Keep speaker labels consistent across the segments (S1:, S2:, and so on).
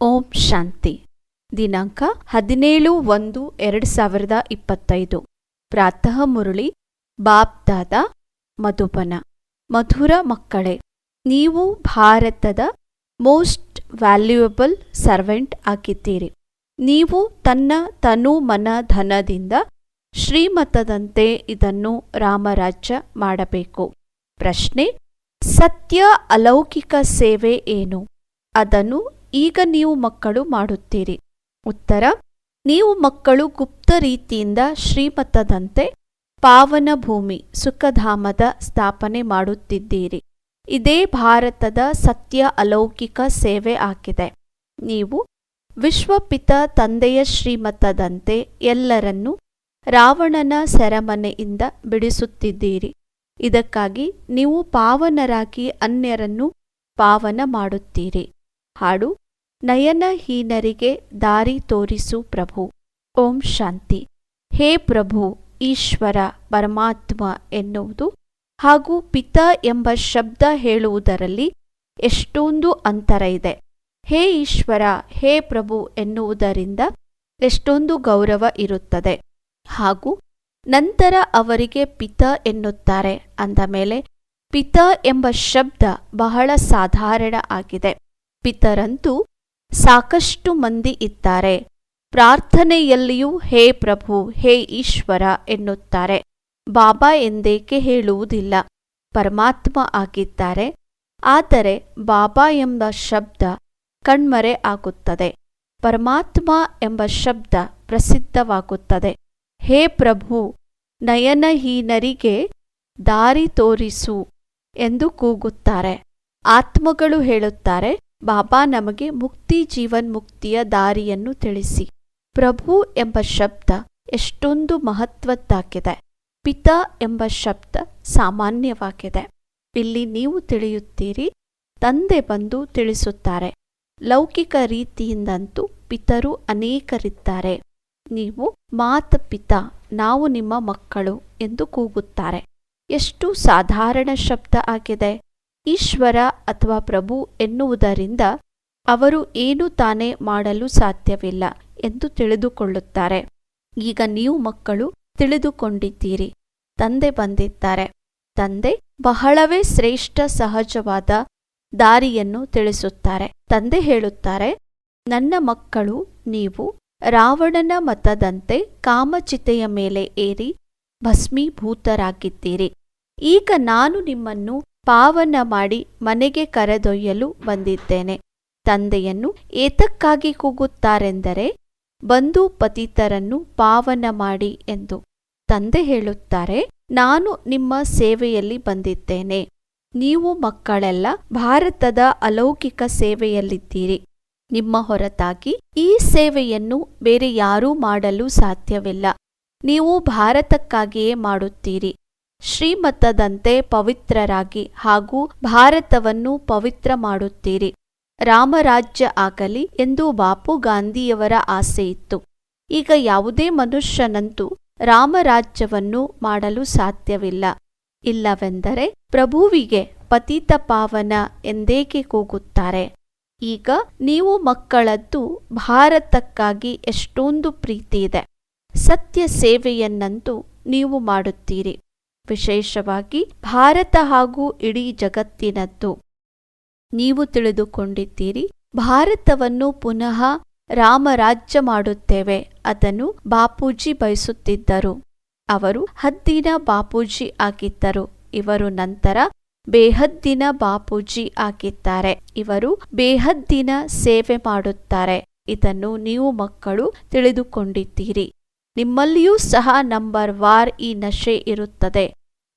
S1: ಓಂ ಶಾಂತಿ. ದಿನಾಂಕ ಹದಿನೇಳು ಒಂದು ಎರಡು ಸಾವಿರದ ಇಪ್ಪತ್ತೈದು. ಪ್ರಾತಃ ಮುರಳಿ ಬಾಬ್ದಾದ ಮಧುಬನ. ಮಧುರ ಮಕ್ಕಳೇ, ನೀವು ಭಾರತದ ಮೋಸ್ಟ್ ವ್ಯಾಲ್ಯೂಯಬಲ್ ಸರ್ವೆಂಟ್ ಆಗಿದ್ದೀರಿ. ನೀವು ತನ್ನ ತನು ಮನ ಧನದಿಂದ ಶ್ರೀಮತದಂತೆ ಇದನ್ನು ರಾಮರಾಜ್ಯ ಮಾಡಬೇಕು. ಪ್ರಶ್ನೆ, ಸತ್ಯ ಅಲೌಕಿಕ ಸೇವೆ ಏನು? ಅದನ್ನು ಈಗ ನೀವು ಮಕ್ಕಳು ಮಾಡುತ್ತೀರಿ. ಉತ್ತರ, ನೀವು ಮಕ್ಕಳು ಗುಪ್ತ ರೀತಿಯಿಂದ ಶ್ರೀಮತದಂತೆ ಪಾವನ ಭೂಮಿ, ಸುಖಧಾಮದ ಸ್ಥಾಪನೆ ಮಾಡುತ್ತಿದ್ದೀರಿ. ಇದೇ ಭಾರತದ ಸತ್ಯ ಅಲೌಕಿಕ ಸೇವೆ ಆಗಿದೆ. ನೀವು ವಿಶ್ವಪಿತ ತಂದೆಯ ಶ್ರೀಮತದಂತೆ ಎಲ್ಲರನ್ನೂ ರಾವಣನ ಸೆರೆಮನೆಯಿಂದ ಬಿಡಿಸುತ್ತಿದ್ದೀರಿ. ಇದಕ್ಕಾಗಿ ನೀವು ಪಾವನರಾಗಿ ಅನ್ಯರನ್ನು ಪಾವನ ಮಾಡುತ್ತೀರಿ. ಹಾಡು ನಯನಹೀನರಿಗೆ ದಾರಿ ತೋರಿಸು ಪ್ರಭು. ಓಂ ಶಾಂತಿ. ಹೇ ಪ್ರಭು, ಈಶ್ವರ, ಪರಮಾತ್ಮ ಎನ್ನುವುದು ಹಾಗೂ ಪಿತ ಎಂಬ ಶಬ್ದ ಹೇಳುವುದರಲ್ಲಿ ಎಷ್ಟೊಂದು ಅಂತರ ಇದೆ. ಹೇ ಈಶ್ವರ, ಹೇ ಪ್ರಭು ಎನ್ನುವುದರಿಂದ ಎಷ್ಟೊಂದು ಗೌರವ ಇರುತ್ತದೆ. ಹಾಗೂ ನಂತರ ಅವರಿಗೆ ಪಿತ ಎನ್ನುತ್ತಾರೆ. ಅಂದ ಮೇಲೆ ಪಿತ ಎಂಬ ಶಬ್ದ ಬಹಳ ಸಾಧಾರಣ ಆಗಿದೆ. ಪಿತರಂತೂ ಸಾಕಷ್ಟು ಮಂದಿ ಇದ್ದಾರೆ. ಪ್ರಾರ್ಥನೆಯಲ್ಲಿಯೂ, ಹೇ ಪ್ರಭು, ಹೇ ಈಶ್ವರ ಎನ್ನುತ್ತಾರೆ. ಬಾಬಾ ಎಂದೇಕೆ ಹೇಳುವುದಿಲ್ಲ. ಪರಮಾತ್ಮ ಆಗಿದ್ದಾರೆ. ಆದರೆ ಬಾಬಾ ಎಂಬ ಶಬ್ದ ಕಣ್ಮರೆ ಆಗುತ್ತದೆ. ಪರಮಾತ್ಮ ಎಂಬ ಶಬ್ದ ಪ್ರಸಿದ್ಧವಾಗುತ್ತದೆ. ಹೇ ಪ್ರಭು, ನಯನಹೀನರಿಗೆ ದಾರಿ ತೋರಿಸು ಎಂದು ಕೂಗುತ್ತಾರೆ. ಆತ್ಮಗಳು ಹೇಳುತ್ತಾರೆ ಬಾಬಾ ನಮಗೆ ಮುಕ್ತಿ ಜೀವನ್ಮುಕ್ತಿಯ ದಾರಿಯನ್ನು ತಿಳಿಸಿ. ಪ್ರಭು ಎಂಬ ಶಬ್ದ ಎಷ್ಟೊಂದು ಮಹತ್ವದ್ದಾಗಿದೆ. ಪಿತ ಎಂಬ ಶಬ್ದ ಸಾಮಾನ್ಯವಾಗಿದೆ. ಇಲ್ಲಿ ನೀವು ತಿಳಿಯುತ್ತೀರಿ, ತಂದೆ ಬಂದು ತಿಳಿಸುತ್ತಾರೆ. ಲೌಕಿಕ ರೀತಿಯಿಂದಂತೂ ಪಿತರು ಅನೇಕರಿದ್ದಾರೆ. ನೀವು ಮಾತ ಪಿತ, ನಾವು ನಿಮ್ಮ ಮಕ್ಕಳು ಎಂದು ಕೂಗುತ್ತಾರೆ. ಎಷ್ಟು ಸಾಧಾರಣ ಶಬ್ದ ಆಗಿದೆ. ಈಶ್ವರ ಅಥವಾ ಪ್ರಭು ಎನ್ನುವುದರಿಂದ ಅವರು ಏನು ತಾನೇ ಮಾಡಲು ಸಾಧ್ಯವಿಲ್ಲ ಎಂದು ತಿಳಿದುಕೊಳ್ಳುತ್ತಾರೆ. ಈಗ ನೀವು ಮಕ್ಕಳು ತಿಳಿದುಕೊಂಡಿದ್ದೀರಿ, ತಂದೆ ಬಂದಿದ್ದಾರೆ. ತಂದೆ ಬಹಳವೇ ಶ್ರೇಷ್ಠ ಸಹಜವಾದ ದಾರಿಯನ್ನು ತಿಳಿಸುತ್ತಾರೆ. ತಂದೆ ಹೇಳುತ್ತಾರೆ, ನನ್ನ ಮಕ್ಕಳು, ನೀವು ರಾವಣನ ಮತದಂತೆ ಕಾಮಚಿತೆಯ ಮೇಲೆ ಏರಿ ಭಸ್ಮೀಭೂತರಾಗಿದ್ದೀರಿ. ಈಗ ನಾನು ನಿಮ್ಮನ್ನು ಪಾವನ ಮಾಡಿ ಮನೆಗೆ ಕರೆದೊಯ್ಯಲು ಬಂದಿದ್ದೇನೆ. ತಂದೆಯನ್ನು ಏತಕ್ಕಾಗಿ ಕೂಗುತ್ತಾರೆಂದರೆ, ಬಂಧು ಪತಿತರನ್ನು ಪಾವನ ಮಾಡಿ ಎಂದು. ತಂದೆ ಹೇಳುತ್ತಾರೆ, ನಾನು ನಿಮ್ಮ ಸೇವೆಯಲ್ಲಿ ಬಂದಿದ್ದೇನೆ. ನೀವು ಮಕ್ಕಳೆಲ್ಲ ಭಾರತದ ಅಲೌಕಿಕ ಸೇವೆಯಲ್ಲಿದ್ದೀರಿ. ನಿಮ್ಮ ಹೊರತಾಗಿ ಈ ಸೇವೆಯನ್ನು ಬೇರೆ ಯಾರೂ ಮಾಡಲು ಸಾಧ್ಯವಿಲ್ಲ. ನೀವು ಭಾರತಕ್ಕಾಗಿಯೇ ಮಾಡುತ್ತೀರಿ. ಶ್ರೀಮತದಂತೆ ಪವಿತ್ರರಾಗಿ ಹಾಗೂ ಭಾರತವನ್ನು ಪವಿತ್ರ ಮಾಡುತ್ತೀರಿ. ರಾಮರಾಜ್ಯ ಆಗಲಿ ಎಂದು ಬಾಪು ಗಾಂಧಿಯವರ ಆಸೆಯಿತ್ತು ಈಗ ಯಾವುದೇ ಮನುಷ್ಯನಂತೂ ರಾಮರಾಜ್ಯವನ್ನು ಮಾಡಲು ಸಾಧ್ಯವಿಲ್ಲ. ಇಲ್ಲವೆಂದರೆ ಪ್ರಭುವಿಗೆ ಪತಿತ ಪಾವನ ಎಂದೇಕೆ ಕೂಗುತ್ತಾರೆ? ಈಗ ನೀವು ಮಕ್ಕಳದ್ದು ಭಾರತಕ್ಕಾಗಿ ಎಷ್ಟೊಂದು ಪ್ರೀತಿ ಇದೆ. ಸತ್ಯ ಸೇವೆಯನ್ನಂತೂ ನೀವು ಮಾಡುತ್ತೀರಿ. ವಿಶೇಷವಾಗಿ ಭಾರತ ಹಾಗೂ ಇಡೀ ಜಗತ್ತಿನದ್ದು. ನೀವು ತಿಳಿದುಕೊಂಡಿದ್ದೀರಿ, ಭಾರತವನ್ನು ಪುನಃ ರಾಮರಾಜ್ಯ ಮಾಡುತ್ತೇವೆ ಅದನ್ನು ಬಾಪೂಜಿ ಬಯಸುತ್ತಿದ್ದರು. ಅವರು ಹದ್ದಿನ ಬಾಪೂಜಿ ಆಗಿದ್ದರು. ಇವರು ನಂತರ ಬೇಹದ್ದಿನ ಬಾಪೂಜಿ ಆಗಿದ್ದಾರೆ. ಇವರು ಬೇಹದ್ದಿನ ಸೇವೆ ಮಾಡುತ್ತಾರೆ. ಇದನ್ನು ನೀವು ಮಕ್ಕಳು ತಿಳಿದುಕೊಂಡಿದ್ದೀರಿ. ನಿಮ್ಮಲ್ಲಿಯೂ ಸಹ ನಂಬರ್ ವಾರ್ ಈ ನಶೆ ಇರುತ್ತದೆ.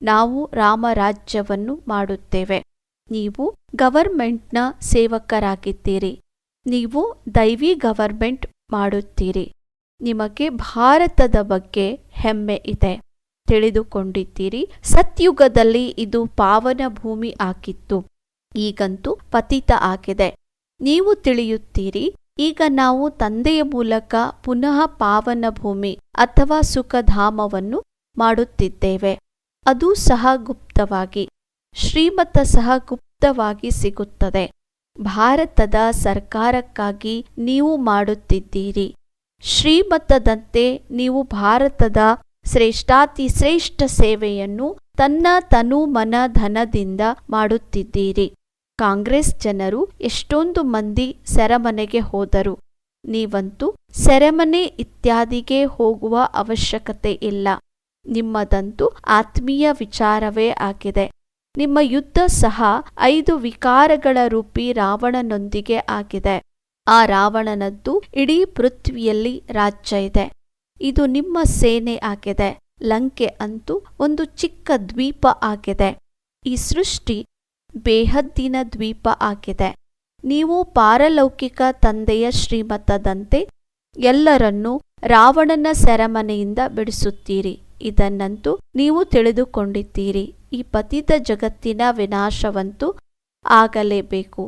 S1: ನಾವು ರಾಮರಾಜ್ಯವನ್ನು ಮಾಡುತ್ತೇವೆ. ನೀವು ಗವರ್ಮೆಂಟ್ನ ಸೇವಕರಾಗಿದ್ದೀರಿ. ನೀವು ದೈವಿ ಗವರ್ಮೆಂಟ್ ಮಾಡುತ್ತೀರಿ. ನಿಮಗೆ ಭಾರತದ ಬಗ್ಗೆ ಹೆಮ್ಮೆ ಇದೆ. ತಿಳಿದುಕೊಂಡಿದ್ದೀರಿ, ಸತ್ಯುಗದಲ್ಲಿ ಇದು ಪಾವನ ಭೂಮಿ ಆಗಿತ್ತು. ಈಗಂತೂ ಪತಿತ ಆಗಿದೆ. ನೀವು ತಿಳಿಯುತ್ತೀರಿ ಈಗ ನಾವು ತಂದೆಯ ಮೂಲಕ ಪುನಃ ಪಾವನ ಭೂಮಿ ಅಥವಾ ಸುಖಧಾಮವನ್ನು ಮಾಡುತ್ತಿದ್ದೇವೆ. ಅದು ಸಹ ಗುಪ್ತವಾಗಿ ಶ್ರೀಮತ ಸಹ ಗುಪ್ತವಾಗಿ ಸಿಗುತ್ತದೆ. ಭಾರತದ ಸರ್ಕಾರಕ್ಕಾಗಿ ನೀವು ಮಾಡುತ್ತಿದ್ದೀರಿ. ಶ್ರೀಮತದಂತೆ ನೀವು ಭಾರತದ ಶ್ರೇಷ್ಠಾತಿ ಶ್ರೇಷ್ಠ ಸೇವೆಯನ್ನು ತನ್ನ ತನು ಮನ ಧನದಿಂದ ಮಾಡುತ್ತಿದ್ದೀರಿ. ಕಾಂಗ್ರೆಸ್ ಜನರು ಎಷ್ಟೊಂದು ಮಂದಿ ಸೆರೆಮನೆಗೆ ಹೋದರು. ನೀವಂತೂ ಸೆರೆಮನೆ ಇತ್ಯಾದಿಗೆ ಹೋಗುವ ಅವಶ್ಯಕತೆ ಇಲ್ಲ. ನಿಮ್ಮದಂತೂ ಆತ್ಮೀಯ ವಿಚಾರವೇ ಆಗಿದೆ. ನಿಮ್ಮ ಯುದ್ಧ ಸಹ ಐದು ವಿಕಾರಗಳ ರೂಪಿ ರಾವಣನೊಂದಿಗೆ ಆಗಿದೆ. ಆ ರಾವಣನದ್ದು ಇಡೀ ಪೃಥ್ವಿಯಲ್ಲಿ ರಾಜ್ಯ ಇದೆ. ಇದು ನಿಮ್ಮ ಸೇನೆ ಆಗಿದೆ. ಲಂಕೆ ಅಂತೂ ಒಂದು ಚಿಕ್ಕ ದ್ವೀಪ ಆಗಿದೆ. ಈ ಸೃಷ್ಟಿ ಬೇಹದ್ದಿನ ದ್ವೀಪ ಆಗಿದೆ. ನೀವು ಪಾರಲೌಕಿಕ ತಂದೆಯ ಶ್ರೀಮತದಂತೆ ಎಲ್ಲರನ್ನೂ ರಾವಣನ ಸೆರೆಮನೆಯಿಂದ ಬಿಡಿಸುತ್ತೀರಿ. ಇದನ್ನಂತೂ ನೀವು ತಿಳಿದುಕೊಂಡಿದ್ದೀರಿ. ಈ ಪತಿತ ಜಗತ್ತಿನ ವಿನಾಶವಂತೂ ಆಗಲೇಬೇಕು.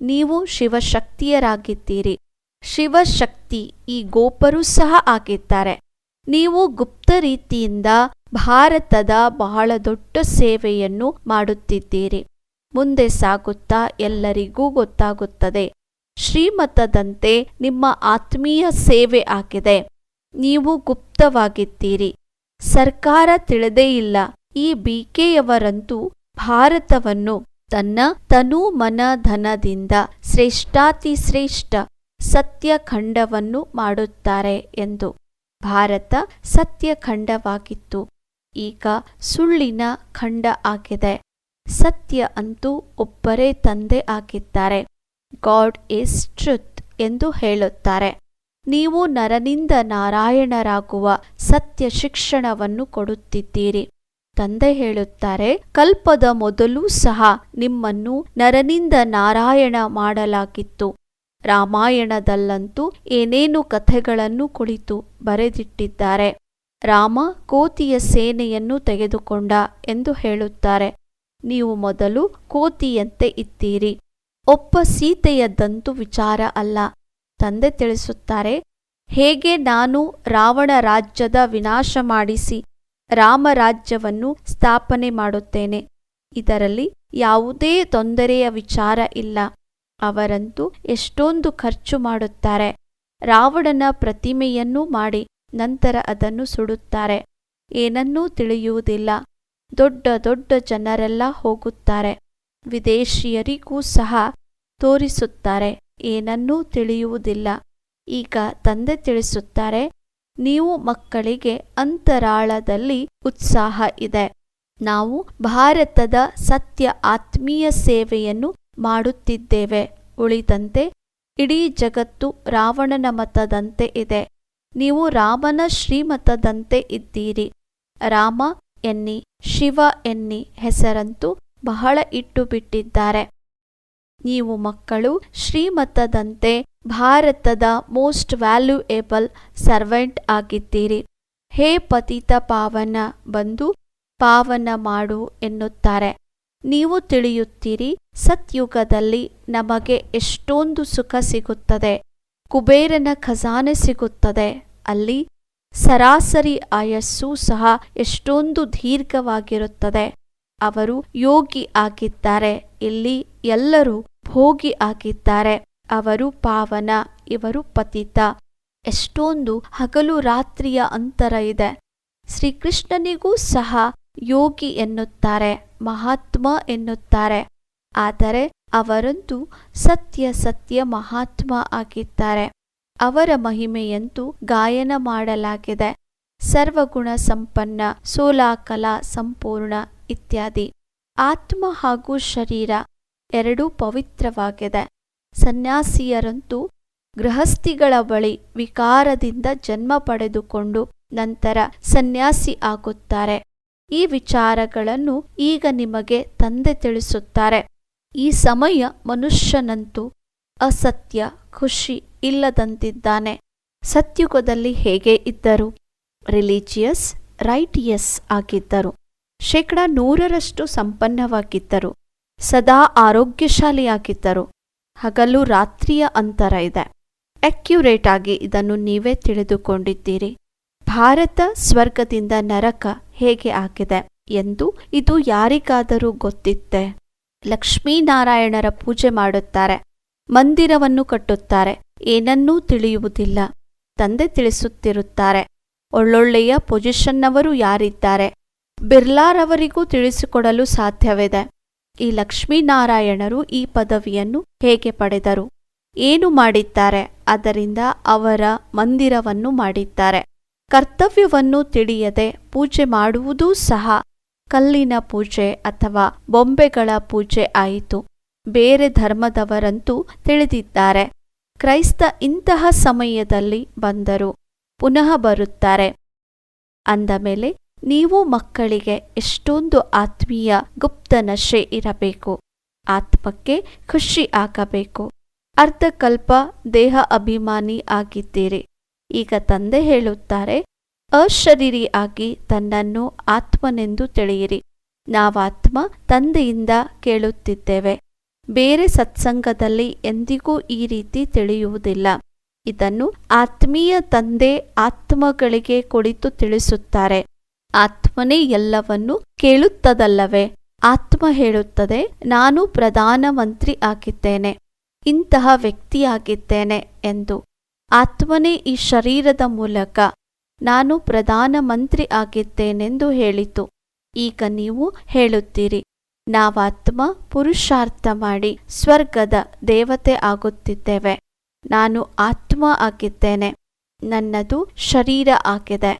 S1: ನೀವು ಶಿವಶಕ್ತಿಯರಾಗಿದ್ದೀರಿ. ಶಿವಶಕ್ತಿ ಈ ಗೋಪರು ಸಹ ಆಗಿದ್ದಾರೆ. ನೀವು ಗುಪ್ತ ರೀತಿಯಿಂದ ಭಾರತದ ಬಹಳ ದೊಡ್ಡ ಸೇವೆಯನ್ನು ಮಾಡುತ್ತಿದ್ದೀರಿ. ಮುಂದೆ ಸಾಗುತ್ತಾ ಎಲ್ಲರಿಗೂ ಗೊತ್ತಾಗುತ್ತದೆ. ಶ್ರೀಮತದಂತೆ ನಿಮ್ಮ ಆತ್ಮೀಯ ಸೇವೆ ಆಗಿದೆ. ನೀವು ಗುಪ್ತವಾಗಿದ್ದೀರಿ. ಸರ್ಕಾರ ತಿಳಿದೇ ಇಲ್ಲ. ಈ ಬಿಕೆಯವರಂತೂ ಭಾರತವನ್ನು ತನ್ನ ತನು ಮನ ಧನದಿಂದ ಶ್ರೇಷ್ಠಾತಿಶ್ರೇಷ್ಠ ಸತ್ಯಖಂಡವನ್ನು ಮಾಡುತ್ತಾರೆ ಎಂದು. ಭಾರತ ಸತ್ಯಖಂಡವಾಗಿತ್ತು. ಈಗ ಸುಳ್ಳಿನ ಖಂಡ ಆಗಿದೆ. ಸತ್ಯ ಅಂತೂ ಒಬ್ಬರೇ ತಂದೆ ಆಗಿದ್ದಾರೆ. ಗಾಡ್ ಈಸ್ ಟ್ರುತ್ ಎಂದು ಹೇಳುತ್ತಾರೆ. ನೀವು ನರನಿಂದ ನಾರಾಯಣರಾಗುವ ಸತ್ಯ ಶಿಕ್ಷಣವನ್ನು ಕೊಡುತ್ತಿದ್ದೀರಿ. ತಂದೆ ಹೇಳುತ್ತಾರೆ, ಕಲ್ಪದ ಮೊದಲು ಸಹ ನಿಮ್ಮನ್ನು ನರನಿಂದ ನಾರಾಯಣ ಮಾಡಲಾಗಿತ್ತು. ರಾಮಾಯಣದಲ್ಲಂತೂ ಏನೇನು ಕಥೆಗಳನ್ನು ಕುಳಿತು ಬರೆದಿಟ್ಟಿದ್ದಾರೆ. ರಾಮ ಕೋತಿಯ ಸೇನೆಯನ್ನು ತೆಗೆದುಕೊಂಡ ಎಂದು ಹೇಳುತ್ತಾರೆ. ನೀವು ಮೊದಲು ಕೋತಿಯಂತೆ ಇದ್ದೀರಿ. ಒಬ್ಬ ಸೀತೆಯದ್ದಂತೂ ವಿಚಾರ ಅಲ್ಲ. ತಂದೆ ತಿಳಿಸುತ್ತಾರೆ, ಹೇಗೆ ನಾನು ರಾವಣ ರಾಜ್ಯದ ವಿನಾಶ ಮಾಡಿಸಿ ರಾಮರಾಜ್ಯವನ್ನು ಸ್ಥಾಪನೆ ಮಾಡುತ್ತೇನೆ. ಇದರಲ್ಲಿ ಯಾವುದೇ ತೊಂದರೆಯ ವಿಚಾರ ಇಲ್ಲ. ಅವರಂತೂ ಎಷ್ಟೊಂದು ಖರ್ಚು ಮಾಡುತ್ತಾರೆ. ರಾವಣನ ಪ್ರತಿಮೆಯನ್ನೂ ಮಾಡಿ ನಂತರ ಅದನ್ನು ಸುಡುತ್ತಾರೆ. ಏನನ್ನೂ ತಿಳಿಯುವುದಿಲ್ಲ. ದೊಡ್ಡ ದೊಡ್ಡ ಜನರೆಲ್ಲ ಹೋಗುತ್ತಾರೆ. ವಿದೇಶಿಯರಿಗೂ ಸಹ ತೋರಿಸುತ್ತಾರೆ. ಏನನ್ನೂ ತಿಳಿಯುವುದಿಲ್ಲ. ಈಗ ತಂದೆ ತಿಳಿಸುತ್ತಾರೆ, ನೀವು ಮಕ್ಕಳಿಗೆ ಅಂತರಾಳದಲ್ಲಿ ಉತ್ಸಾಹ ಇದೆ. ನಾವು ಭಾರತದ ಸತ್ಯ ಆತ್ಮೀಯ ಸೇವೆಯನ್ನು ಮಾಡುತ್ತಿದ್ದೇವೆ. ಉಳಿದಂತೆ ಇಡೀ ಜಗತ್ತು ರಾವಣನ ಮತದಂತೆ ಇದೆ. ನೀವು ರಾಮನ ಶ್ರೀಮತದಂತೆ ಇದ್ದೀರಿ. ರಾಮ ಎನ್ನಿ, ಶಿವ ಎನ್ನಿ ಹೆಸರಂತೂ ಬಹಳ ಇಟ್ಟು ಬಿಟ್ಟಿದ್ದಾರೆ. ನೀವು ಮಕ್ಕಳು, ಶ್ರೀಮತದಂತೆ ಭಾರತದ ಮೋಸ್ಟ್ ವ್ಯಾಲ್ಯೂಯೇಬಲ್ ಸರ್ವೆಂಟ್ ಆಗಿದ್ದೀರಿ. ಹೇ ಪತಿತ ಪಾವನ ಬಂದು ಪಾವನ ಮಾಡು ಎನ್ನುತ್ತಾರೆ. ನೀವು ತಿಳಿಯುತ್ತೀರಿ, ಸತ್ಯುಗದಲ್ಲಿ ನಮಗೆ ಎಷ್ಟೊಂದು ಸುಖ ಸಿಗುತ್ತದೆ. ಕುಬೇರನ ಖಜಾನೆ ಸಿಗುತ್ತದೆ. ಅಲ್ಲಿ ಸರಾಸರಿ ಆಯಸ್ಸು ಸಹ ಎಷ್ಟೊಂದು ದೀರ್ಘವಾಗಿರುತ್ತದೆ. ಅವರು ಯೋಗಿ ಆಗಿದ್ದಾರೆ. ಇಲ್ಲಿ ಎಲ್ಲರೂ ಭೋಗಿ ಆಗಿದ್ದಾರೆ. ಅವರು ಪಾವನ, ಇವರು ಪತಿತ. ಎಷ್ಟೊಂದು ಹಗಲು ರಾತ್ರಿಯ ಅಂತರ ಇದೆ. ಶ್ರೀಕೃಷ್ಣನಿಗೂ ಸಹ ಯೋಗಿ ಎನ್ನುತ್ತಾರೆ, ಮಹಾತ್ಮ ಎನ್ನುತ್ತಾರೆ. ಆದರೆ ಅವರಂತೂ ಸತ್ಯ ಸತ್ಯ ಮಹಾತ್ಮ ಆಗಿದ್ದಾರೆ. ಅವರ ಮಹಿಮೆಯಂತೂ ಗಾಯನ ಮಾಡಲಾಗಿದೆ. ಸರ್ವಗುಣ ಸಂಪನ್ನ ಸೋಲಾಕಲಾ ಸಂಪೂರ್ಣ ಇತ್ಯಾದಿ. ಆತ್ಮ ಹಾಗೂ ಶರೀರ ಎರಡೂ ಪವಿತ್ರವಾಗಿದೆ. ಸನ್ಯಾಸಿಯರಂತೂ ಗೃಹಸ್ಥಿಗಳ ಬಳಿ ವಿಕಾರದಿಂದ ಜನ್ಮ ಪಡೆದುಕೊಂಡು ನಂತರ ಸನ್ಯಾಸಿ ಆಗುತ್ತಾರೆ. ಈ ವಿಚಾರಗಳನ್ನು ಈಗ ನಿಮಗೆ ತಂದೆ ತಿಳಿಸುತ್ತಾರೆ. ಈ ಸಮಯ ಮನುಷ್ಯನಂತೂ ಅಸತ್ಯ, ಖುಷಿ ಇಲ್ಲದಂತಿದ್ದಾನೆ. ಸತ್ಯುಗದಲ್ಲಿ ಹೇಗೆ ಇದ್ದರು? ರಿಲಿಜಿಯಸ್ ರೈಟಿಯಸ್ ಆಗಿದ್ದರು. ಶೇಕಡ ನೂರರಷ್ಟು ಸಂಪನ್ನವಾಗಿದ್ದರು. ಸದಾ ಆರೋಗ್ಯಶಾಲಿಯಾಗಿದ್ದರು. ಹಗಲು ರಾತ್ರಿಯ ಅಂತರ ಇದೆ. ಅಕ್ಯುರೇಟ್ ಆಗಿ ಇದನ್ನು ನೀವೇ ತಿಳಿದುಕೊಂಡಿದ್ದೀರಿ. ಭಾರತ ಸ್ವರ್ಗದಿಂದ ನರಕ ಹೇಗೆ ಆಗಿದೆ ಎಂದು ಇದು ಯಾರಿಗಾದರೂ ಗೊತ್ತಿತ್ತೆ. ಲಕ್ಷ್ಮೀನಾರಾಯಣರ ಪೂಜೆ ಮಾಡುತ್ತಾರೆ. ಮಂದಿರವನ್ನು ಕಟ್ಟುತ್ತಾರೆ. ಏನನ್ನೂ ತಿಳಿಯುವುದಿಲ್ಲ. ತಂದೆ ತಿಳಿಸುತ್ತಿರುತ್ತಾರೆ. ಒಳ್ಳೊಳ್ಳೆಯ ಪೊಸಿಷನ್ನವರು ಯಾರಿದ್ದಾರೆ? ಬಿರ್ಲಾರವರಿಗೂ ತಿಳಿಸಿಕೊಡಲು ಸಾಧ್ಯವಿದೆ. ಈ ಲಕ್ಷ್ಮೀನಾರಾಯಣರು ಈ ಪದವಿಯನ್ನು ಹೇಗೆ ಪಡೆದರು? ಏನು ಮಾಡಿದ್ದಾರೆ? ಅದರಿಂದ ಅವರ ಮಂದಿರವನ್ನು ಮಾಡಿದ್ದಾರೆ. ಕರ್ತವ್ಯವನ್ನು ತಿಳಿಯದೆ ಪೂಜೆ ಮಾಡುವುದೂ ಸಹ ಕಲ್ಲಿನ ಪೂಜೆ ಅಥವಾ ಬೊಂಬೆಗಳ ಪೂಜೆ ಆಯಿತು. ಬೇರೆ ಧರ್ಮದವರಂತೂ ತಿಳಿದಿದ್ದಾರೆ. ಕ್ರೈಸ್ತ ಇಂತಹ ಸಮಯದಲ್ಲಿ ಬಂದರು ಪುನಃ ಬರುತ್ತಾರೆ. ಅಂದ ಮೇಲೆ, ನೀವು ಮಕ್ಕಳಿಗೆ ಎಷ್ಟೊಂದು ಆತ್ಮೀಯ ಗುಪ್ತ ನಶೆ ಇರಬೇಕು. ಆತ್ಮಕ್ಕೆ ಖುಷಿ ಆಗಬೇಕು. ಅರ್ಧಕಲ್ಪ ದೇಹ ಅಭಿಮಾನಿ ಆಗಿದ್ದೀರಿ. ಈಗ ತಂದೆ ಹೇಳುತ್ತಾರೆ, ಅಶರೀರಿ ಆಗಿ ತನ್ನನ್ನು ಆತ್ಮನೆಂದು ತಿಳಿಯಿರಿ. ನಾವಾತ್ಮ ತಂದೆಯಿಂದ ಕೇಳುತ್ತಿದ್ದೇವೆ. ಬೇರೆ ಸತ್ಸಂಗದಲ್ಲಿ ಎಂದಿಗೂ ಈ ರೀತಿ ತಿಳಿಯುವುದಿಲ್ಲ. ಇದನ್ನು ಆತ್ಮೀಯ ತಂದೆ ಆತ್ಮಗಳಿಗೆ ಕುಳಿತು ತಿಳಿಸುತ್ತಾರೆ. ಆತ್ಮನೇ ಎಲ್ಲವನ್ನು ಕೇಳುತ್ತದಲ್ಲವೇ? ಆತ್ಮ ಹೇಳುತ್ತದೆ, ನಾನು ಪ್ರಧಾನಮಂತ್ರಿ ಆಗಿದ್ದೇನೆ, ಇಂತಹ ವ್ಯಕ್ತಿಯಾಗಿದ್ದೇನೆ ಎಂದು. ಆತ್ಮನೇ ಈ ಶರೀರದ ಮೂಲಕ, ನಾನು ಪ್ರಧಾನಮಂತ್ರಿ ಆಗಿದ್ದೇನೆಂದು ಹೇಳಿತು. ಈಗ ನೀವು ಹೇಳುತ್ತೀರಿ ನಾವಾತ್ಮ ಪುರುಷಾರ್ಥ ಮಾಡಿ ಸ್ವರ್ಗದ ದೇವತೆ ಆಗುತ್ತಿದ್ದೇವೆ. ನಾನು ಆತ್ಮ ಆಗಿದ್ದೇನೆ. ನನ್ನದು ಶರೀರ ಆಗಿದೆ.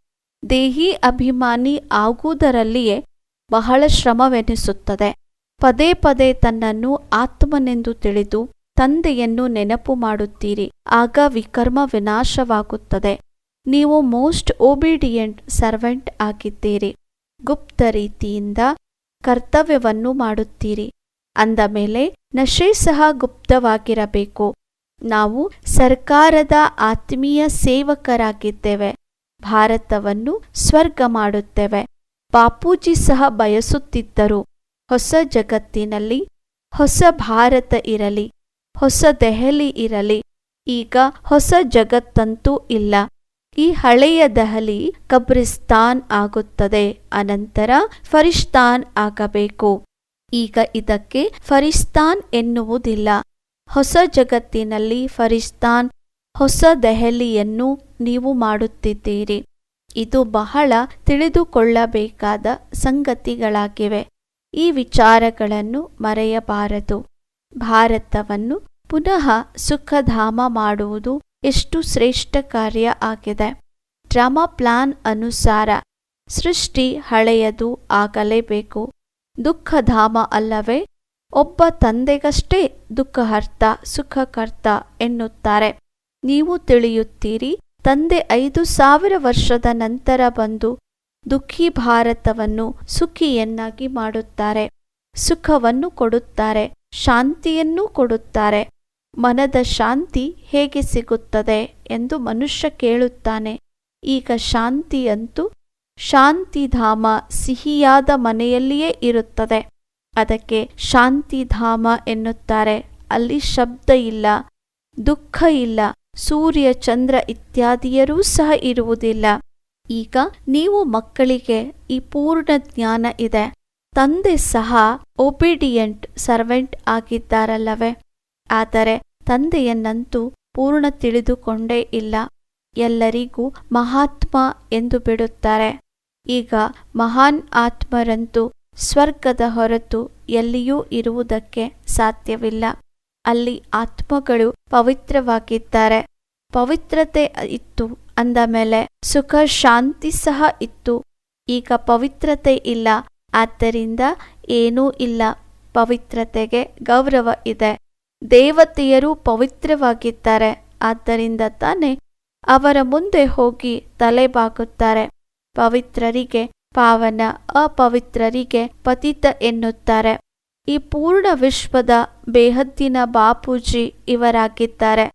S1: ದೇಹಿ ಅಭಿಮಾನಿ ಆಗುವುದರಲ್ಲಿಯೇ ಬಹಳ ಶ್ರಮವೆನಿಸುತ್ತದೆ. ಪದೇ ಪದೇ ತನ್ನನ್ನು ಆತ್ಮನೆಂದು ತಿಳಿದು ತಂದೆಯನ್ನು ನೆನಪು ಮಾಡುತ್ತೀರಿ. ಆಗ ವಿಕರ್ಮ ವಿನಾಶವಾಗುತ್ತದೆ. ನೀವು ಮೋಸ್ಟ್ ಒಬಿಡಿಯಂಟ್ ಸರ್ವೆಂಟ್ ಆಗಿದ್ದೀರಿ. ಗುಪ್ತ ರೀತಿಯಿಂದ ಕರ್ತವ್ಯವನ್ನು ಮಾಡುತ್ತೀರಿ. ಅಂದ ಮೇಲೆ ನಶೆ ಸಹ ಗುಪ್ತವಾಗಿರಬೇಕು. ನಾವು ಸರ್ಕಾರದ ಆತ್ಮೀಯ ಸೇವಕರಾಗಿದ್ದೇವೆ. ಭಾರತವನ್ನು ಸ್ವರ್ಗ ಮಾಡುತ್ತೇವೆ. ಬಾಪೂಜಿ ಸಹ ಬಯಸುತ್ತಿದ್ದರು. ಹೊಸ ಜಗತ್ತಿನಲ್ಲಿ ಹೊಸ ಭಾರತ ಇರಲಿ, ಹೊಸ ದೆಹಲಿ ಇರಲಿ. ಈಗ ಹೊಸ ಜಗತ್ತಂತೂ ಇಲ್ಲ. ಈ ಹಳೆಯ ದೆಹಲಿ ಕಬ್ರಿಸ್ತಾನ್ ಆಗುತ್ತದೆ, ಅನಂತರ ಫರಿಸ್ತಾನ್ ಆಗಬೇಕು. ಈಗ ಇದಕ್ಕೆ ಫರಿಸ್ತಾನ್ ಎನ್ನುವುದಿಲ್ಲ. ಹೊಸ ಜಗತ್ತಿನಲ್ಲಿ ಫರಿಸ್ತಾನ್ ಹೊಸ ದೆಹಲಿಯನ್ನು ನೀವು ಮಾಡುತ್ತಿದ್ದೀರಿ. ಇದು ಬಹಳ ತಿಳಿದುಕೊಳ್ಳಬೇಕಾದ ಸಂಗತಿಗಳಾಗಿವೆ. ಈ ವಿಚಾರಗಳನ್ನು ಮರೆಯಬಾರದು. ಭಾರತವನ್ನು ಪುನಃ ಸುಖಧಾಮ ಮಾಡುವುದು ಎಷ್ಟು ಶ್ರೇಷ್ಠ ಕಾರ್ಯ ಆಗಿದೆ. ಡ್ರಾಮಾ ಪ್ಲಾನ್ ಅನುಸಾರ ಸೃಷ್ಟಿ ಹಳೆಯದು ಆಗಲೇಬೇಕು. ದುಃಖಧಾಮ ಅಲ್ಲವೇ? ಒಬ್ಬ ತಂದೆಗಷ್ಟೇ ದುಃಖಹರ್ತ ಸುಖಕರ್ತ ಎನ್ನುತ್ತಾರೆ. ನೀವು ತಿಳಿಯುತ್ತೀರಿ, ತಂದೆ ಐದು ಸಾವಿರ ವರ್ಷದ ನಂತರ ಬಂದು ದುಃಖಿ ಭಾರತವನ್ನು ಸುಖಿಯನ್ನಾಗಿ ಮಾಡುತ್ತಾರೆ. ಸುಖವನ್ನು ಕೊಡುತ್ತಾರೆ, ಶಾಂತಿಯನ್ನೂ ಕೊಡುತ್ತಾರೆ. ಮನದ ಶಾಂತಿ ಹೇಗೆ ಸಿಗುತ್ತದೆ ಎಂದು ಮನುಷ್ಯ ಕೇಳುತ್ತಾನೆ. ಈಗ ಶಾಂತಿಯಂತೂ ಶಾಂತಿಧಾಮ ಸಿಹಿಯಾದ ಮನೆಯಲ್ಲಿಯೇ ಇರುತ್ತದೆ. ಅದಕ್ಕೆ ಶಾಂತಿಧಾಮ ಎನ್ನುತ್ತಾರೆ. ಅಲ್ಲಿ ಶಬ್ದ ಇಲ್ಲ, ದುಃಖ ಇಲ್ಲ, ಸೂರ್ಯ, ಚಂದ್ರ ಇತ್ಯಾದಿಯರೂ ಸಹ ಇರುವುದಿಲ್ಲ. ಈಗ ನೀವು ಮಕ್ಕಳಿಗೆ ಈ ಪೂರ್ಣ ಜ್ಞಾನ ಇದೆ. ತಂದೆ ಸಹ ಒಬಿಡಿಯಂಟ್ ಸರ್ವೆಂಟ್ ಆಗಿದ್ದಾರಲ್ಲವೇ. ಆದರೆ ತಂದೆಯನ್ನಂತೂ ಪೂರ್ಣ ತಿಳಿದುಕೊಂಡೇ ಇಲ್ಲ. ಎಲ್ಲರಿಗೂ ಮಹಾತ್ಮ ಎಂದು ಬಿಡುತ್ತಾರೆ. ಈಗ ಮಹಾನ್ ಆತ್ಮರಂತೂ ಸ್ವರ್ಗದ ಹೊರತು ಎಲ್ಲಿಯೂ ಇರುವುದಕ್ಕೆ ಸಾಧ್ಯವಿಲ್ಲ. ಅಲ್ಲಿ ಆತ್ಮಗಳು ಪವಿತ್ರವಾಗಿದ್ದಾರೆ. ಪವಿತ್ರತೆ ಇತ್ತು ಅಂದ ಮೇಲೆ ಸುಖ ಶಾಂತಿ ಸಹ ಇತ್ತು. ಈಗ ಪವಿತ್ರತೆ ಇಲ್ಲ. ಆದ್ದರಿಂದ ಏನೂ ಇಲ್ಲ. ಪವಿತ್ರತೆಗೆ ಗೌರವ ಇದೆ. ದೇವತೆಯರು ಪವಿತ್ರವಾಗಿದ್ದಾರೆ. ಆದ್ದರಿಂದ ತಾನೇ ಅವರ ಮುಂದೆ ಹೋಗಿ ತಲೆ ಬಾಗುತ್ತಾರೆ ಪವಿತ್ರರಿಗೆ ಪಾವನ, ಅಪವಿತ್ರರಿಗೆ ಪತಿತ ಎನ್ನುತ್ತಾರೆ. ಈ ಪೂರ್ಣ ವಿಶ್ವದ ಬೇಹದ್ದಿನ ಬಾಪೂಜಿ ಇವರಾಗಿದ್ದಾರೆ.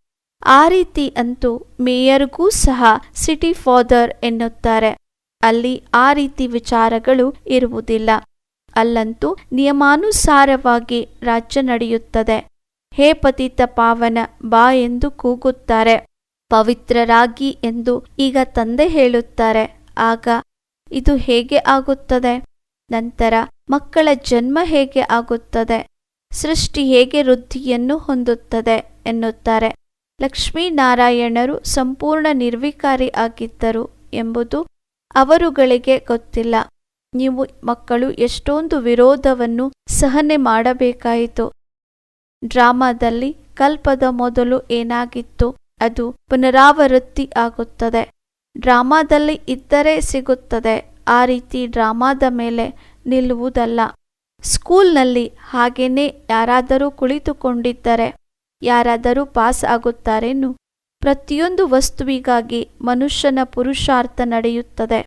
S1: ಆ ರೀತಿ ಅಂತೂ ಮೇಯರ್ಗೂ ಸಹ ಸಿಟಿ ಫಾದರ್ ಎನ್ನುತ್ತಾರೆ. ಅಲ್ಲಿ ಆ ರೀತಿ ವಿಚಾರಗಳು ಇರುವುದಿಲ್ಲ. ಅಲ್ಲಂತೂ ನಿಯಮಾನುಸಾರವಾಗಿ ರಾಜ್ಯ ನಡೆಯುತ್ತದೆ. ಹೇ ಪತಿತ ಪಾವನ, ಬಾ ಎಂದು ಕೂಗುತ್ತಾರೆ. ಪವಿತ್ರರಾಗಿ ಎಂದು ಈಗ ತಂದೆ ಹೇಳುತ್ತಾರೆ. ಆಗ ಇದು ಹೇಗೆ ಆಗುತ್ತದೆ? ನಂತರ ಮಕ್ಕಳ ಜನ್ಮ ಹೇಗೆ ಆಗುತ್ತದೆ? ಸೃಷ್ಟಿ ಹೇಗೆ ವೃದ್ಧಿಯನ್ನು ಹೊಂದುತ್ತದೆ ಎನ್ನುತ್ತಾರೆ. ಲಕ್ಷ್ಮೀನಾರಾಯಣರು ಸಂಪೂರ್ಣ ನಿರ್ವಿಕಾರಿ ಆಗಿದ್ದರು ಎಂಬುದು ಅವರುಗಳಿಗೆ ಗೊತ್ತಿಲ್ಲ. ನೀವು ಮಕ್ಕಳು ಎಷ್ಟೊಂದು ವಿರೋಧವನ್ನು ಸಹನೆ ಮಾಡಬೇಕಾಯಿತು. ಡ್ರಾಮಾದಲ್ಲಿ ಕಲ್ಪದ ಮೊದಲು ಏನಾಗಿತ್ತು? ಅದು ಪುನರಾವೃತ್ತಿ ಆಗುತ್ತದೆ. ಡ್ರಾಮಾದಲ್ಲಿ ಇದ್ದರೆ ಸಿಗುತ್ತದೆ. ಆ ರೀತಿ ಡ್ರಾಮಾದ ಮೇಲೆ ನಿಲ್ಲುವುದಲ್ಲ. ಸ್ಕೂಲ್ನಲ್ಲಿ ಹಾಗೇನೇ ಯಾರಾದರೂ ಕುಳಿತುಕೊಂಡಿದ್ದರೆ, ಯಾರಾದರೂ ಪಾಸ್ ಆಗುತ್ತಾರೇನು ಪ್ರತಿಯೊಂದು ವಸ್ತುವಿಗಾಗಿ ಮನುಷ್ಯನ ಪುರುಷಾರ್ಥ ನಡೆಯುತ್ತದೆ.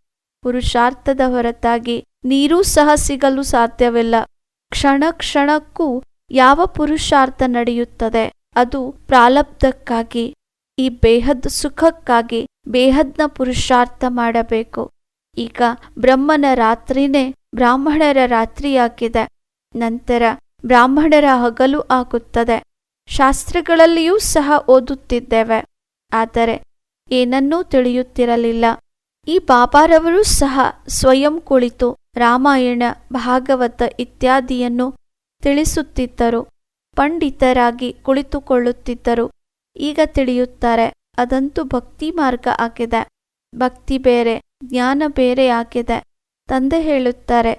S1: ಪುರುಷಾರ್ಥದ ಹೊರತಾಗಿ ನೀರೂ ಸಹ ಸಿಗಲು ಸಾಧ್ಯವಿಲ್ಲ. ಕ್ಷಣ ಕ್ಷಣಕ್ಕೂ ಯಾವ ಪುರುಷಾರ್ಥ ನಡೆಯುತ್ತದೆ? ಅದು ಪ್ರಾಲಬ್ಧಕ್ಕಾಗಿ, ಈ ಬೇಹದ್ ಸುಖಕ್ಕಾಗಿ ಬೇಹದ್ನ ಪುರುಷಾರ್ಥ ಮಾಡಬೇಕು. ಈಗ ಬ್ರಹ್ಮನ ರಾತ್ರಿನೇ ಬ್ರಾಹ್ಮಣರ ರಾತ್ರಿಯಾಗಿದೆ. ನಂತರ ಬ್ರಾಹ್ಮಣರ ಹಗಲು ಆಗುತ್ತದೆ. ಶಾಸ್ತ್ರಗಳಲ್ಲಿಯೂ ಸಹ ಓದುತ್ತಿದ್ದೇವೆ. ಆದರೆ ಏನನ್ನೂ ತಿಳಿಯುತ್ತಿರಲಿಲ್ಲ. ಈ ಬಾಬಾರವರು ಸಹ ಸ್ವಯಂ ಕುಳಿತು ರಾಮಾಯಣ, ಭಾಗವತ ಇತ್ಯಾದಿಯನ್ನು ತಿಳಿಸುತ್ತಿದ್ದರು. ಪಂಡಿತರಾಗಿ ಕುಳಿತುಕೊಳ್ಳುತ್ತಿದ್ದರು. ಈಗ ತಿಳಿಯುತ್ತಾರೆ, ಅದಂತೂ ಭಕ್ತಿ ಮಾರ್ಗ ಆಗಿದೆ. ಭಕ್ತಿ ಬೇರೆ, ಜ್ಞಾನ ಬೇರೆ ಆಗಿದೆ ತಂದೆ ಹೇಳುತ್ತಾರೆ,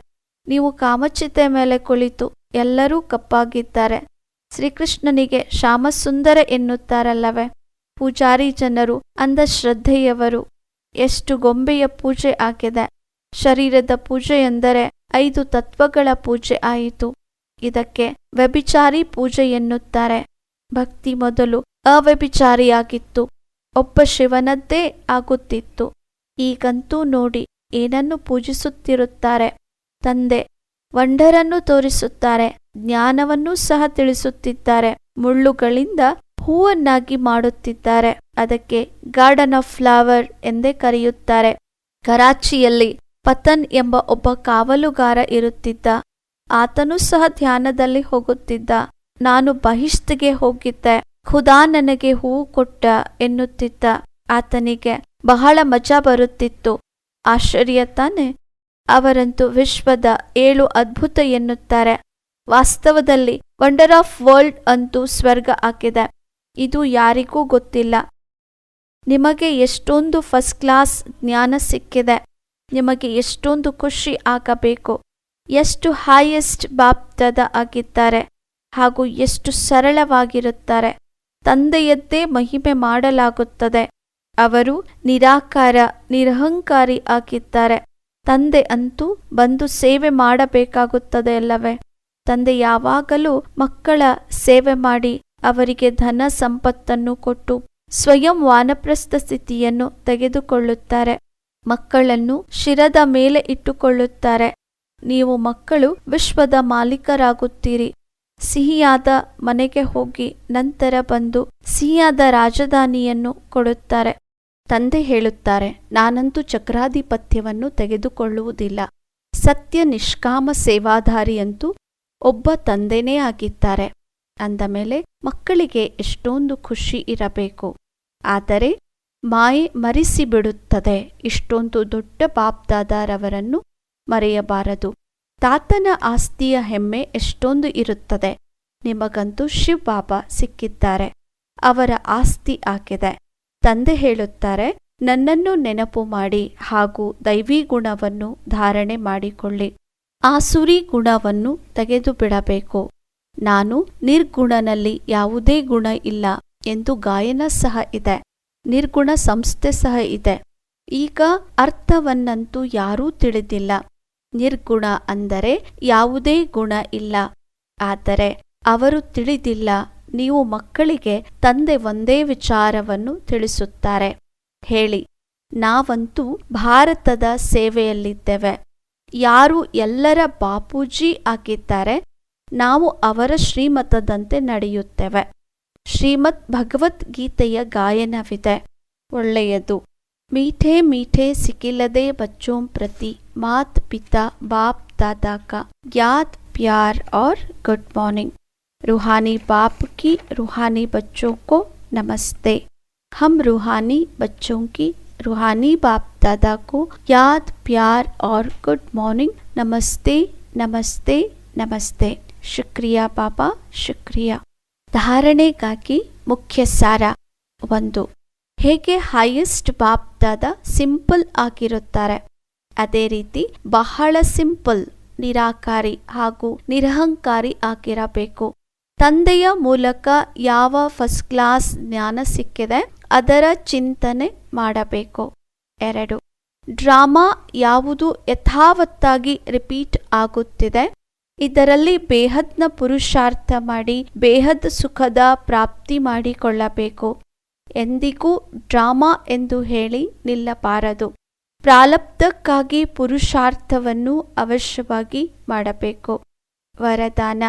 S1: ನೀವು ಕಾಮಚಿತೆ ಮೇಲೆ ಕುಳಿತು ಎಲ್ಲರೂ ಕಪ್ಪಾಗಿದ್ದಾರೆ. ಶ್ರೀಕೃಷ್ಣನಿಗೆ ಶ್ಯಾಮಸುಂದರ ಎನ್ನುತ್ತಾರಲ್ಲವೇ? ಪೂಜಾರಿ ಜನರು ಅಂಧಶ್ರದ್ಧೆಯವರು ಎಷ್ಟು ಗೊಂಬೆಯ ಪೂಜೆ ಆಗಿದೆ. ಶರೀರದ ಪೂಜೆ ಎಂದರೆ ಐದು ತತ್ವಗಳ ಪೂಜೆ ಆಯಿತು. ಇದಕ್ಕೆ ವ್ಯಭಿಚಾರಿ ಪೂಜೆ ಎನ್ನುತ್ತಾರೆ. ಭಕ್ತಿ ಮೊದಲು ಅವ್ಯಭಿಚಾರಿಯಾಗಿತ್ತು. ಒಬ್ಬ ಶಿವನದ್ದೇ ಆಗುತ್ತಿತ್ತು. ಈಗಂತೂ ನೋಡಿ ಏನನ್ನು ಪೂಜಿಸುತ್ತಿರುತ್ತಾರೆ. ತಂದೆ ವಂಡರನ್ನು ತೋರಿಸುತ್ತಾರೆ. ಜ್ಞಾನವನ್ನೂ ಸಹ ತಿಳಿಸುತ್ತಿದ್ದಾರೆ. ಮುಳ್ಳುಗಳಿಂದ ಹೂವನ್ನಾಗಿ ಮಾಡುತ್ತಿದ್ದಾರೆ. ಅದಕ್ಕೆ ಗಾರ್ಡನ್ ಆಫ್ ಫ್ಲವರ್ ಎಂದೇ ಕರೆಯುತ್ತಾರೆ. ಕರಾಚಿಯಲ್ಲಿ ಪತನ್ ಎಂಬ ಒಬ್ಬ ಕಾವಲುಗಾರ ಇರುತ್ತಿದ್ದ. ಆತನೂ ಸಹ ಧ್ಯಾನದಲ್ಲಿ ಹೋಗುತ್ತಿದ್ದ. ನಾನು ಬಹಿಷ್ತಿಗೆ ಹೋಗಿದ್ದೆ. ಖುದಾ ನನಗೆ ಹೂವು ಕೊಟ್ಟ ಎನ್ನುತ್ತಿದ್ದ ಆತನಿಗೆ ಬಹಳ ಮಜಾ ಬರುತ್ತಿತ್ತು. ಆಶ್ಚರ್ಯ ತಾನೆ? ಅವರಂತೂ ವಿಶ್ವದ ಏಳು ಅದ್ಭುತ ಎನ್ನುತ್ತಾರೆ. ವಾಸ್ತವದಲ್ಲಿ ವಂಡರ್ ಆಫ್ ವರ್ಲ್ಡ್ ಅಂತೂ ಸ್ವರ್ಗ ಆಗಿದೆ. ಇದು ಯಾರಿಗೂ ಗೊತ್ತಿಲ್ಲ. ನಿಮಗೆ ಎಷ್ಟೊಂದು ಫಸ್ಟ್ ಕ್ಲಾಸ್ ಜ್ಞಾನ ಸಿಕ್ಕಿದೆ. ನಿಮಗೆ ಎಷ್ಟೊಂದು ಖುಷಿ ಆಗಬೇಕು. ಎಷ್ಟು ಹೈಯೆಸ್ಟ್ ಬಾಪ್ತದ ಆಗಿದ್ದಾರೆ ಹಾಗೂ ಎಷ್ಟು ಸರಳವಾಗಿರುತ್ತಾರೆ. ತಂದೆಯದ್ದೇ ಮಹಿಮೆ ಮಾಡಲಾಗುತ್ತದೆ. ಅವರು ನಿರಾಕಾರ, ನಿರಹಂಕಾರಿ ಆಗಿದ್ದಾರೆ. ತಂದೆ ಅಂತೂ ಬಂದು ಸೇವೆ ಮಾಡಬೇಕಾಗುತ್ತದೆ ಅಲ್ಲವೇ? ತಂದೆ ಯಾವಾಗಲೂ ಮಕ್ಕಳ ಸೇವೆ ಮಾಡಿ ಅವರಿಗೆ ಧನ ಸಂಪತ್ತನ್ನು ಕೊಟ್ಟು ಸ್ವಯಂ ವಾನಪ್ರಸ್ಥ ಸ್ಥಿತಿಯನ್ನು ತೆಗೆದುಕೊಳ್ಳುತ್ತಾರೆ. ಮಕ್ಕಳನ್ನು ಶಿರದ ಮೇಲೆ ಇಟ್ಟುಕೊಳ್ಳುತ್ತಾರೆ. ನೀವು ಮಕ್ಕಳು ವಿಶ್ವದ ಮಾಲೀಕರಾಗುತ್ತೀರಿ. ಸಿಹಿಯಾದ ಮನೆಗೆ ಹೋಗಿ ನಂತರ ಬಂದು ಸಿಹಿಯಾದ ರಾಜಧಾನಿಯನ್ನು ಕೊಡುತ್ತಾರೆ. ತಂದೆ ಹೇಳುತ್ತಾರೆ, ನಾನಂತೂ ಚಕ್ರಾಧಿಪತ್ಯವನ್ನು ತೆಗೆದುಕೊಳ್ಳುವುದಿಲ್ಲ. ಸತ್ಯ ನಿಷ್ಕಾಮ ಸೇವಾಧಾರಿಯಂತೂ ಒಬ್ಬ ತಂದೆನೇ ಆಗಿದ್ದಾರೆ. ಅಂದ ಮೇಲೆ ಮಕ್ಕಳಿಗೆ ಎಷ್ಟೊಂದು ಖುಷಿ ಇರಬೇಕು. ಆದರೆ, ಮಾಯೆ ಮರಿಸಿಬಿಡುತ್ತದೆ. ಇಷ್ಟೊಂದು ದೊಡ್ಡ ಬಾಪ್ದಾದಾರವರನ್ನು ಮರೆಯಬಾರದು. ತಾತನ ಆಸ್ತಿಯ ಹೆಮ್ಮೆ ಎಷ್ಟೊಂದು ಇರುತ್ತದೆ. ನಿಮಗಂತೂ ಶಿವ್ ಬಾಬಾ ಸಿಕ್ಕಿದ್ದಾರೆ. ಅವರ ಆಸ್ತಿ ಆಗಿದೆ. ತಂದೆ ಹೇಳುತ್ತಾರೆ, ನನ್ನನ್ನು ನೆನಪು ಮಾಡಿ ಹಾಗೂ ದೈವಿ ಗುಣವನ್ನು ಧಾರಣೆ ಮಾಡಿಕೊಳ್ಳಿ. ಆಸುರಿ ಗುಣವನ್ನು ತೆಗೆದು ಬಿಡಬೇಕು ನಾನು ನಿರ್ಗುಣನಲ್ಲಿ ಯಾವುದೇ ಗುಣ ಇಲ್ಲ ಎಂದು ಗಾಯನ ಸಹ ಇದೆ. ನಿರ್ಗುಣ ಸಂಸ್ಥೆ ಸಹ ಇದೆ. ಈಗ ಅರ್ಥವನ್ನಂತೂ ಯಾರೂ ತಿಳಿದಿಲ್ಲ. ನಿರ್ಗುಣ ಅಂದರೆ ಯಾವುದೇ ಗುಣ ಇಲ್ಲ. ಆದರೆ ಅವರು ತಿಳಿದಿಲ್ಲ, ನೀವು ಮಕ್ಕಳಿಗೆ ತಂದೆ ಒಂದೇ ವಿಚಾರವನ್ನು ತಿಳಿಸುತ್ತಾರೆ. ಹೇಳಿ, ನಾವಂತೂ ಭಾರತದ ಸೇವೆಯಲ್ಲಿದ್ದೇವೆ. ಯಾರು ಎಲ್ಲರ ಬಾಪೂಜಿ ಆಗಿದ್ದಾರೆ, ನಾವು ಅವರ ಶ್ರೀಮತದಂತೆ ನಡೆಯುತ್ತೇವೆ. ಶ್ರೀಮದ್ ಭಗವದ್ಗೀತೆಯ ಗಾಯನವಿದೆ. ಒಳ್ಳೆಯದು. ಮೀಠೆ ಮೀಠೆ ಸಿಕ್ಕಿಲ್ಲದೆ ಬಚ್ಚೋಂ ಪ್ರತಿ ಮಾತ್ ಪಿತಾ ಬಾಪ್ दादा का याद प्यार और गुड मॉर्निंग रूहानी बाप की रूहानी बच्चों को नमस्ते हम रूहानी बच्चों की रूहानी बाप दादा को याद प्यार और गुड मॉर्निंग नमस्ते नमस्ते नमस्ते ಶುಕ್ರಿಯಾ ಬಾಬಾ ಶುಕ್ರಿಯಾ ಧಾರಣೆಗಾಗಿ ಮುಖ್ಯ ಸಾರ ಒಂದು ಹೇಗೆ ಹೈಯೆಸ್ಟ್ ಬಾಬ್ದಾದ ಸಿಂಪಲ್ ಆಗಿರುತ್ತಾರೆ ಅದೇ ರೀತಿ ಬಹಳ ಸಿಂಪಲ್, ನಿರಾಕಾರಿ ಹಾಗೂ ನಿರಹಂಕಾರಿ ಆಗಿರಬೇಕು ತಂದೆಯ ಮೂಲಕ ಯಾವ ಫಸ್ಟ್ ಕ್ಲಾಸ್ ಜ್ಞಾನ ಸಿಕ್ಕಿದೆ ಅದರ ಚಿಂತನೆ ಮಾಡಬೇಕು. ಎರಡು, ಡ್ರಾಮಾ ಯಾವುದು ಯಥಾವತ್ತಾಗಿ ರಿಪೀಟ್ ಆಗುತ್ತಿದೆ? ಇದರಲ್ಲಿ ಬೇಹದ್ನ ಪುರುಷಾರ್ಥ ಮಾಡಿ, ಬೇಹದ್ ಸುಖದ ಪ್ರಾಪ್ತಿ ಮಾಡಿಕೊಳ್ಳಬೇಕು. ಎಂದಿಗೂ ಡ್ರಾಮಾ ಎಂದು ಹೇಳಿ ನಿಲ್ಲಬಾರದು. ಪ್ರಾರಬ್ಧಕ್ಕಾಗಿ ಪುರುಷಾರ್ಥವನ್ನು ಅವಶ್ಯವಾಗಿ ಮಾಡಬೇಕು. ವರದಾನ.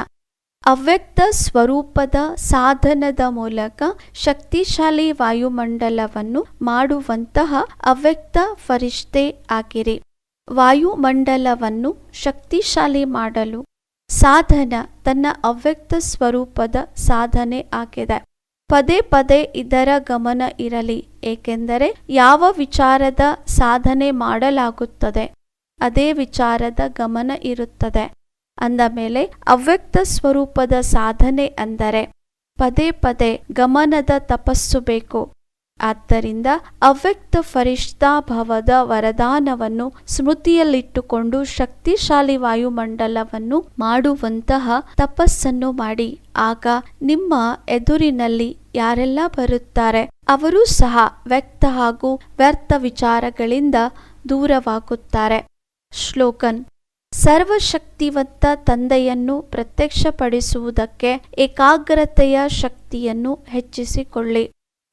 S1: ಅವ್ಯಕ್ತ ಸ್ವರೂಪದ ಸಾಧನದ ಮೂಲಕ ಶಕ್ತಿಶಾಲಿ ವಾಯುಮಂಡಲವನ್ನು ಮಾಡುವಂತಹ ಅವ್ಯಕ್ತ ಫರಿಷ್ಠೆ ಆಗಿರಿ. ವಾಯುಮಂಡಲವನ್ನು ಶಕ್ತಿಶಾಲಿ ಮಾಡಲು ಸಾಧನ ತನ್ನ ಅವ್ಯಕ್ತ ಸ್ವರೂಪದ ಸಾಧನೆ ಆಗಿದೆ. ಪದೇ ಪದೇ ಇದರ ಗಮನ ಇರಲಿ, ಏಕೆಂದರೆ ಯಾವ ವಿಚಾರದ ಸಾಧನೆ ಮಾಡಲಾಗುತ್ತದೆ, ಅದೇ ವಿಚಾರದ ಗಮನ ಇರುತ್ತದೆ. ಅಂದ ಮೇಲೆ, ಅವ್ಯಕ್ತ ಸ್ವರೂಪದ ಸಾಧನೆ ಅಂದರೆ ಪದೇ ಪದೇ ಗಮನದ ತಪಸ್ಸು ಬೇಕು. ಆದ್ದರಿಂದ ಅವ್ಯಕ್ತ ಫರಿಷ್ಠಾಭವದ ವರದಾನವನ್ನು ಸ್ಮೃತಿಯಲ್ಲಿಟ್ಟುಕೊಂಡು ಶಕ್ತಿಶಾಲಿ ವಾಯುಮಂಡಲವನ್ನು ಮಾಡುವಂತಹ ತಪಸ್ಸನ್ನು ಮಾಡಿ. ಆಗ ನಿಮ್ಮ ಎದುರಿನಲ್ಲಿ ಯಾರೆಲ್ಲ ಬರುತ್ತಾರೆ, ಅವರೂ ಸಹ ವ್ಯಕ್ತ ಹಾಗೂ ವ್ಯರ್ಥ ವಿಚಾರಗಳಿಂದ ದೂರವಾಗುತ್ತಾರೆ. ಶ್ಲೋಕನ್, ಸರ್ವಶಕ್ತಿವಂತ ತಂದೆಯನ್ನು ಪ್ರತ್ಯಕ್ಷಪಡಿಸುವುದಕ್ಕೆ ಏಕಾಗ್ರತೆಯ ಶಕ್ತಿಯನ್ನು ಹೆಚ್ಚಿಸಿಕೊಳ್ಳಿ.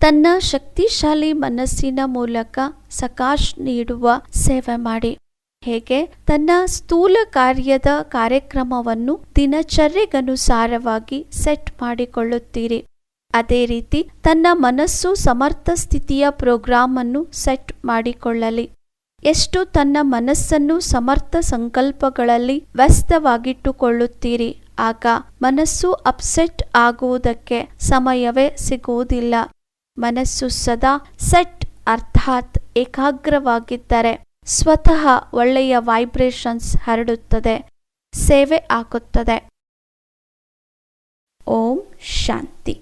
S1: ತನ್ನ ಶಕ್ತಿಶಾಲಿ ಮನಸ್ಸಿನ ಮೂಲಕ ಸಕಾಶ್ ನೀಡುವ ಸೇವೆ ಮಾಡಿ. ಹೇಗೆ? ತನ್ನ ಸ್ಥೂಲ ಕಾರ್ಯದ ಕಾರ್ಯಕ್ರಮವನ್ನು ದಿನಚರ್ಯೆಗನುಸಾರವಾಗಿ ಸೆಟ್ ಮಾಡಿಕೊಳ್ಳುತ್ತೀರಿ. ಅದೇ ರೀತಿ ತನ್ನ ಮನಸ್ಸು ಸಮರ್ಥ ಸ್ಥಿತಿಯ ಪ್ರೋಗ್ರಾಂ ಅನ್ನು ಸೆಟ್ ಮಾಡಿಕೊಳ್ಳಲಿ. ಎಷ್ಟು ತನ್ನ ಮನಸ್ಸನ್ನು ಸಮರ್ಥ ಸಂಕಲ್ಪಗಳಲ್ಲಿ ವ್ಯಸ್ತವಾಗಿಟ್ಟುಕೊಳ್ಳುತ್ತೀರಿ, ಆಗ ಮನಸ್ಸು ಅಪ್ಸೆಟ್ ಆಗುವುದಕ್ಕೆ ಸಮಯವೇ ಸಿಗುವುದಿಲ್ಲ. ಮನಸ್ಸು ಸದಾ ಸೆಟ್ ಅರ್ಥಾತ್ ಏಕಾಗ್ರವಾಗಿದ್ದರೆ ಸ್ವತಃ ಒಳ್ಳೆಯ ವೈಬ್ರೇಷನ್ಸ್ ಹರಡುತ್ತದೆ, ಸೇವೆ ಆಗುತ್ತದೆ. ಓಂ ಶಾಂತಿ.